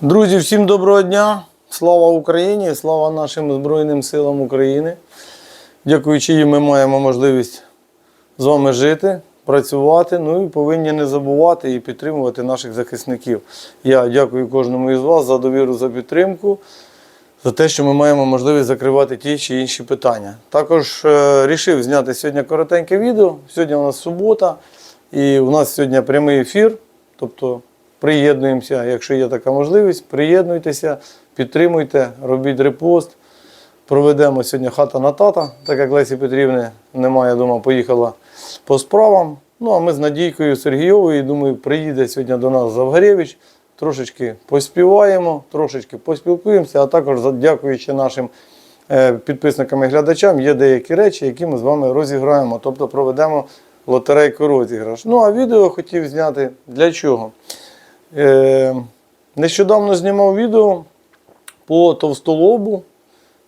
Друзі, всім доброго дня! Слава Україні! Слава нашим Збройним силам України! Дякуючи їм, ми маємо можливість з вами жити, працювати. Ну і повинні не забувати і підтримувати наших захисників. Я дякую кожному із вас за довіру, за підтримку, за те, що ми маємо можливість закривати ті чи інші питання. Також е, рішив зняти сьогодні коротеньке відео. Сьогодні у нас субота, і у нас сьогодні прямий ефір. Тобто приєднуємося, якщо є така можливість, приєднуйтеся, підтримуйте, робіть репост. Проведемо сьогодні хата на тата, так як Лесі Петрівни немає вдома, поїхала по справам. Ну а ми з Надійкою Сергійовою, думаю, приїде сьогодні до нас Завгарєвич. Трошечки поспіваємо, трошечки поспілкуємося, а також дякуючи нашим е, підписникам і глядачам, є деякі речі, які ми з вами розіграємо, тобто проведемо лотерейку розіграш. Ну а відео хотів зняти для чого? Е, нещодавно знімав відео по товстолобу,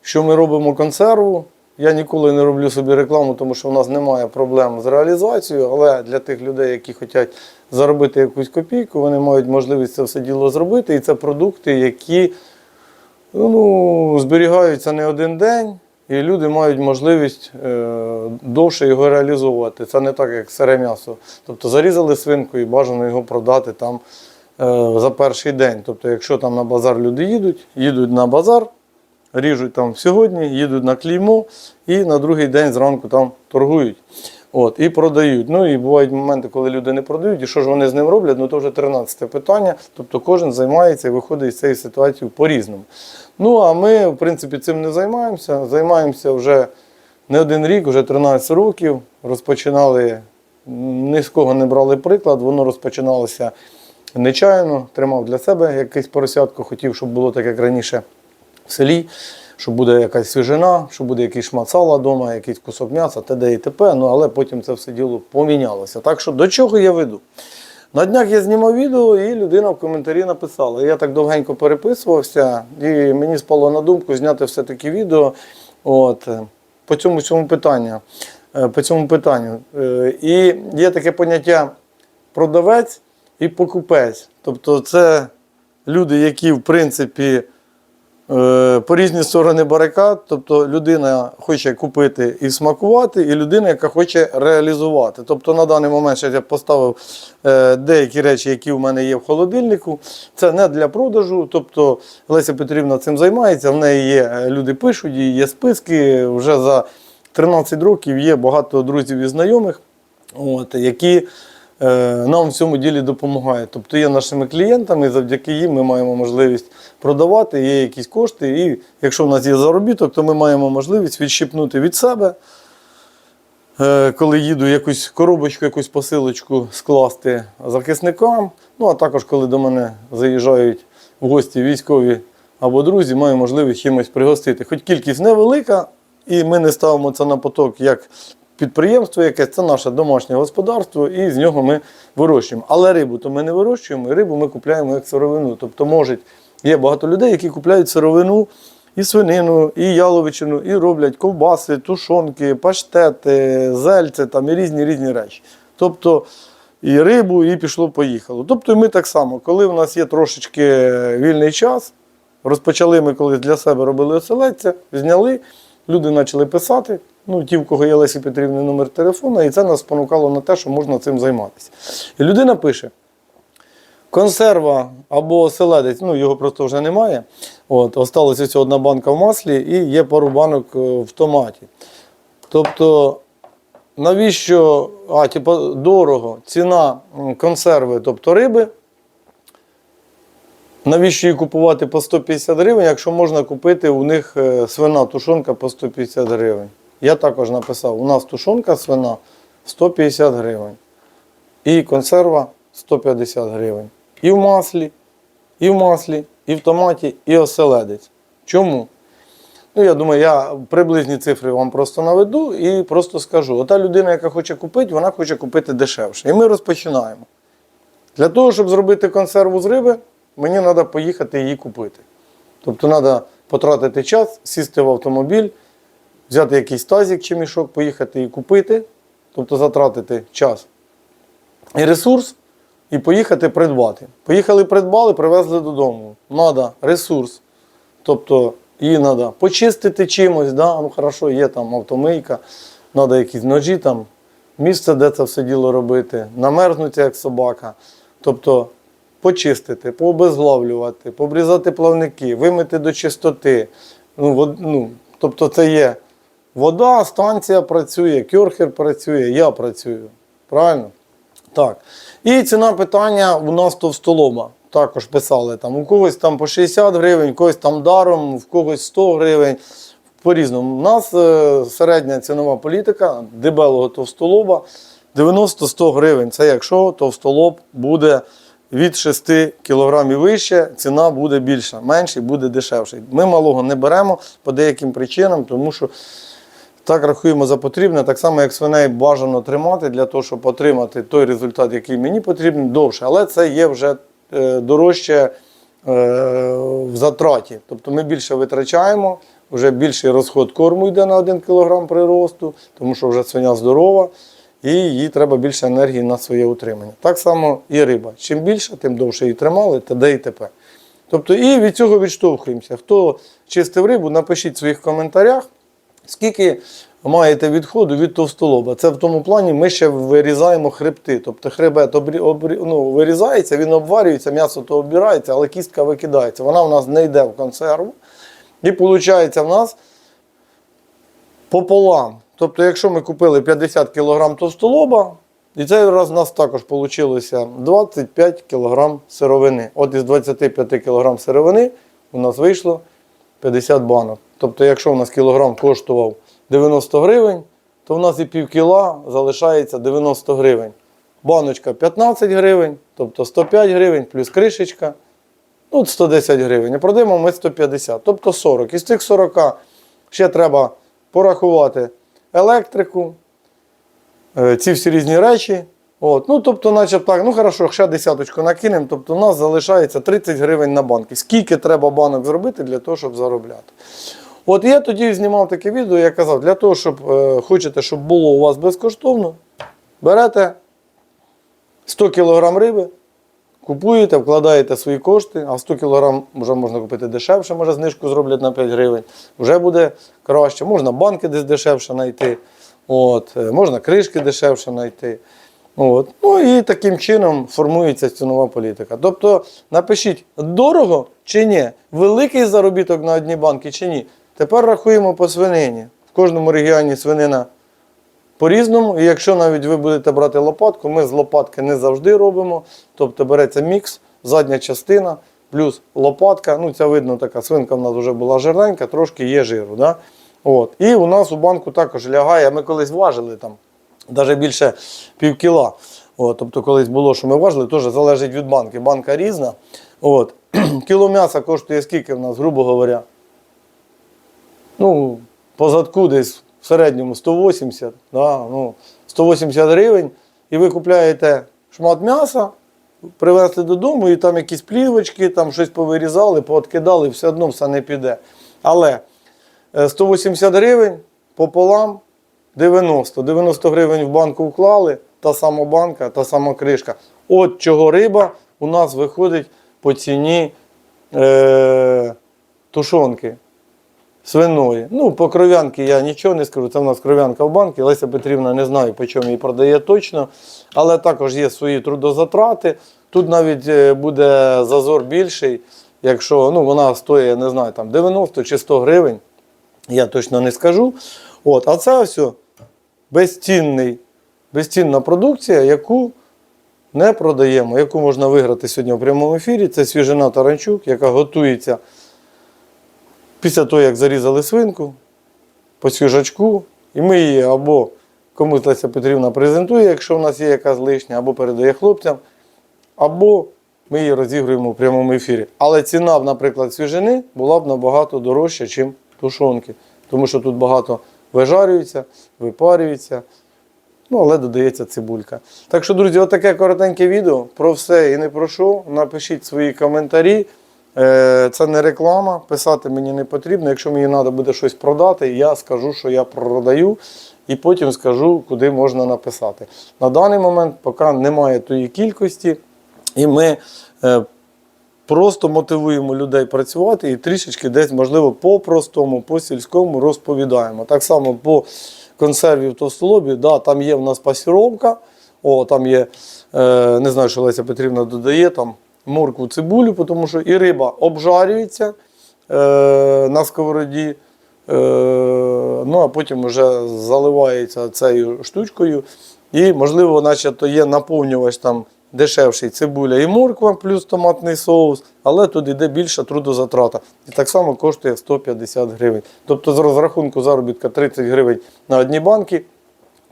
що ми робимо консерву. Я ніколи не роблю собі рекламу, тому що в нас немає проблем з реалізацією, але для тих людей, які хочуть заробити якусь копійку, вони мають можливість це все діло зробити. І це продукти, які ну, зберігаються не один день, і люди мають можливість е, довше його реалізовувати. Це не так, як сире м'ясо. Тобто зарізали свинку і бажано його продати там за перший день. Тобто, якщо там на базар люди їдуть, їдуть на базар, ріжуть там сьогодні, їдуть на клеймо і на другий день зранку там торгують. От, і продають. Ну і бувають моменти, коли люди не продають, і що ж вони з ним роблять, ну то вже 13 питання. Тобто кожен займається і виходить з цієї ситуації по-різному. Ну а ми, в принципі, цим не займаємося. Займаємося вже не один рік, вже 13 років. Розпочинали, ні з кого не брали приклад, воно розпочиналося нечаянно, тримав для себе якесь поросятко, хотів, щоб було так, як раніше в селі, що буде якась свіжина, що буде якийсь шмат сала вдома, якийсь кусок м'яса, т.д. і т.п. Ну, але потім це все діло помінялося. Так що до чого я веду? На днях я знімав відео, і людина в коментарі написала. Я так довгенько переписувався, і мені спало на думку зняти все-таки відео от, по цьому цьому питанню. е, По цьому питанню. Е, І є таке поняття продавець і покупець. Тобто це люди, які в принципі е, по різні сторони барикад. Тобто людина хоче купити і смакувати, і людина, яка хоче реалізувати. Тобто на даний момент ще я поставив е, деякі речі, які в мене є в холодильнику. Це не для продажу. Тобто Леся Петрівна цим займається. В неї є е, люди пишуть, її є списки. Вже за 13 років є багато друзів і знайомих, от, які нам в цьому ділі допомагають. Тобто є нашими клієнтами, завдяки їм ми маємо можливість продавати, є якісь кошти. І якщо в нас є заробіток, то ми маємо можливість відщипнути від себе. Е, Коли їду якусь коробочку, якусь посилочку скласти захисникам. Ну а також, коли до мене заїжджають в гості військові або друзі, маю можливість чимось пригостити. Хоч кількість невелика, і ми не ставимо це на поток як підприємство, якесь це наше домашнє господарство, і з нього ми вирощуємо. Але рибу то ми не вирощуємо, і рибу ми купляємо як сировину. Тобто, може, є багато людей, які купляють сировину. І свинину, і яловичину, і роблять ковбаси, тушонки, паштети, зельце там і різні різні речі. Тобто і рибу, і пішло-поїхало. Тобто ми так само, коли в нас є трошечки вільний час, розпочали ми колись для себе робили оселедця, зняли, люди почали писати. Ну, ті, в кого є Лесі Петрівни номер телефона, і це нас спонукало на те, що можна цим займатися. І людина пише: консерва або оселедець, ну його просто вже немає. От, осталася одна банка в маслі і є пару банок е, в томаті. Тобто, навіщо, а, типу, дорого, ціна консерви, тобто риби. Навіщо її купувати по 150 гривень, якщо можна купити у них е, свина тушонка по 150 гривень? Я також написав: у нас тушонка свина 150 гривень. І консерва 150 гривень. І в маслі, і в маслі, і в томаті, і оселедець. Чому? Ну, я думаю, я приблизні цифри вам просто наведу і просто скажу. Ота людина, яка хоче купити, вона хоче купити дешевше. І ми розпочинаємо. Для того, щоб зробити консерву з риби, мені треба поїхати її купити. Тобто треба потратити час, сісти в автомобіль, взяти якийсь тазик чи мішок, поїхати і купити, тобто затратити час і ресурс. і поїхати придбати. Поїхали придбали, привезли додому. Надо ресурс. Тобто її треба почистити чимось, да? ну хорошо, є там автомийка, треба якісь ножі, там, місце, де це все діло робити, намерзнути як собака. Тобто почистити, пообезглавлювати, побрізати плавники, вимити до чистоти. Ну, вод- ну, тобто це є вода, станція працює, кьорхер працює, я працюю. Правильно? Так. І ціна питання у нас товстолоба. Також писали там. У когось там по 60 гривень, у когось там даром, в когось 100 гривень. По-різному. У нас е, середня цінова політика дебелого товстолоба 90-100 гривень. Це якщо товстолоб буде від 6 кг вище, ціна буде більша, менший буде дешевший. Ми малого не беремо по деяким причинам, тому що так рахуємо за потрібне, так само як свиней бажано тримати для того, щоб отримати той результат, який мені потрібен, довше. Але це є вже е, дорожче е, в затраті. Тобто ми більше витрачаємо, вже більший розход корму йде на 1 кг приросту, тому що вже свиня здорова, і їй треба більше енергії на своє утримання. Так само і риба. Чим більше, тим довше її тримали, т.д. і т.п. Тобто і від цього відштовхуємося. Хто чистив рибу, напишіть в своїх коментарях. Скільки маєте відходу від товстолоба? Це в тому плані ми ще вирізаємо хребти. Тобто хребет обрі, обрі, ну, вирізається, він обварюється, м'ясо то обирається, але кістка викидається. Вона в нас не йде в консерву. І виходить, в нас пополам. Тобто, якщо ми купили 50 кг товстолоба, і цей раз у нас також вийшло 25 кг сировини. От із 25 кг сировини у нас вийшло 50 банок. Тобто, якщо у нас кілограм коштував 90 гривень, то в нас і пів кіла залишається 90 гривень. Баночка 15 гривень, тобто 105 гривень, плюс кришечка. Ну, 110 гривень. А продаємо ми 150, тобто 40. Із цих 40 ще треба порахувати електрику, е, ці всі різні речі. От. Ну, тобто, наче так, ну хорошо, ще десяточку накинемо, тобто у нас залишається 30 гривень на банки. Скільки треба банок зробити для того, щоб заробляти? От я тоді знімав таке відео, я казав, для того, щоб е, хочете, щоб було у вас безкоштовно, берете 100 кг риби, купуєте, вкладаєте свої кошти, а 100 кг вже можна купити дешевше, може знижку зроблять на 5 гривень, вже буде краще. Можна банки десь дешевше знайти, от, е, можна кришки дешевше знайти. От. Ну і таким чином формується цінова політика. Тобто напишіть, дорого чи ні, великий заробіток на одні банки чи ні. Тепер рахуємо по свинині. В кожному регіоні свинина по-різному. І якщо навіть ви будете брати лопатку, ми з лопатки не завжди робимо. Тобто береться мікс, задня частина, плюс лопатка. Ну, ця видно, така свинка в нас вже була жирненька, трошки є жиру. Да? От. І у нас у банку також лягає, ми колись важили там навіть більше пів кіла. Тобто, колись було, що ми важили, теж залежить від банки. Банка різна. От. Кіло м'яса коштує скільки в нас, грубо говоря? Ну, по задку десь в середньому 180, да, ну, 180 гривень, і ви купляєте шмат м'яса, привезли додому, і там якісь плівочки, там щось повирізали, пооткидали, все одно все не піде. Але е, 180 гривень пополам 90. 90 гривень в банку вклали, та сама банка, та сама кришка. От чого риба у нас виходить по ціні е, тушонки свиної. Ну, по кров'янки я нічого не скажу. Це в нас кров'янка в банку. Леся Петрівна не знаю, по чому її продає точно. Але також є свої трудозатрати. Тут навіть е, буде зазор більший, якщо ну, вона стоїть, не знаю, там 90 чи 100 гривень. Я точно не скажу. От, а це все безцінний, безцінна продукція, яку не продаємо, яку можна виграти сьогодні в прямому ефірі. Це свіжина таранчук, яка готується після того, як зарізали свинку по свіжачку, і ми її або комусь Леся Петрівна презентує, якщо в нас є якась лишня, або передає хлопцям, або ми її розігруємо в прямому ефірі. Але ціна, наприклад, свіжини була б набагато дорожча, ніж тушонки. Тому що тут багато вижарюється, випарюється. Ну, але додається цибулька. Так що, друзі, отаке коротеньке відео про все і не про що. Напишіть свої коментарі. Е, Це не реклама, писати мені не потрібно. Якщо мені треба буде щось продати, я скажу, що я продаю, і потім скажу, куди можна написати. На даний момент, поки немає тої кількості, І ми е, просто мотивуємо людей працювати і трішечки десь, можливо, по-простому, по-сільському розповідаємо. Так само по консерві в товстолобі, да, там є в нас пасіровка, о, там є, е, не знаю, що Леся Петрівна додає, там моркву, цибулю, тому що і риба обжарюється е, на сковороді. Е, ну, а потім вже заливається цією штучкою. І, можливо, начебто є наповнювач там дешевший цибуля і морква, плюс томатний соус, але тут йде більша трудозатрата. І так само коштує 150 гривень. Тобто з розрахунку заробітка 30 гривень на одні банки.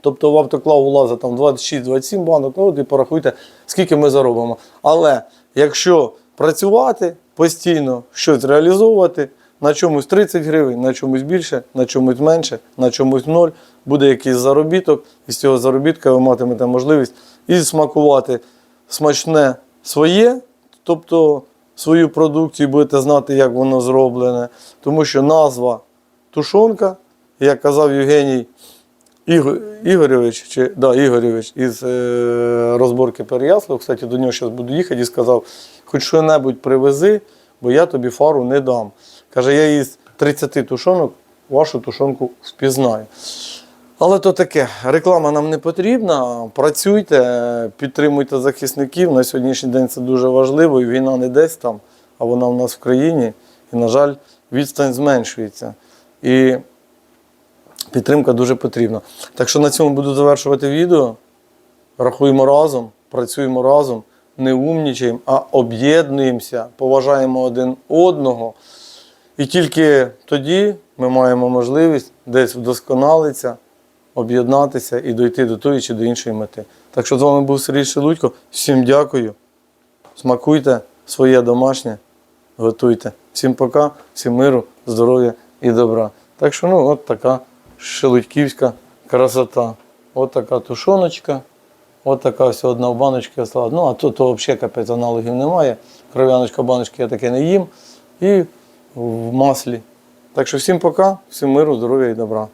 Тобто в автоклав влазить там 26-27 банок, ну от і порахуйте, скільки ми заробимо. Але якщо працювати постійно, щось реалізовувати, на чомусь 30 гривень, на чомусь більше, на чомусь менше, на чомусь ноль, буде якийсь заробіток, і з цього заробітка ви матимете можливість і смакувати смачне своє, тобто свою продукцію, будете знати, як воно зроблене. Тому що назва тушонка, як казав Євгеній, Іго- Ігоревич, чи, да, Ігоревич із е, розборки Переяслав, кстати, до нього зараз буду їхати і сказав, хоч що-небудь привези, бо я тобі фару не дам. Каже, я із 30 тушонок вашу тушонку впізнаю. Але то таке, реклама нам не потрібна. Працюйте, підтримуйте захисників. На сьогоднішній день це дуже важливо. І війна не десь там, а вона в нас в країні. І, на жаль, відстань зменшується. І підтримка дуже потрібна. Так що на цьому буду завершувати відео. Рахуємо разом, працюємо разом, не умнічаємо, а об'єднуємося, поважаємо один одного. І тільки тоді ми маємо можливість десь вдосконалитися, об'єднатися і дойти до тої чи до іншої мети. Так що з вами був Сергій Шелудько. Всім дякую. Смакуйте своє домашнє, готуйте. Всім пока, всім миру, здоров'я і добра. Так що, ну, от така шелудьківська красота. От така тушоночка. От така ось одна в баночці осталась. Ну, а тут то взагалі капець аналогів немає. Кров'яночка баночки я таке не їм. І в маслі. Так що всім пока, всім миру, здоров'я і добра.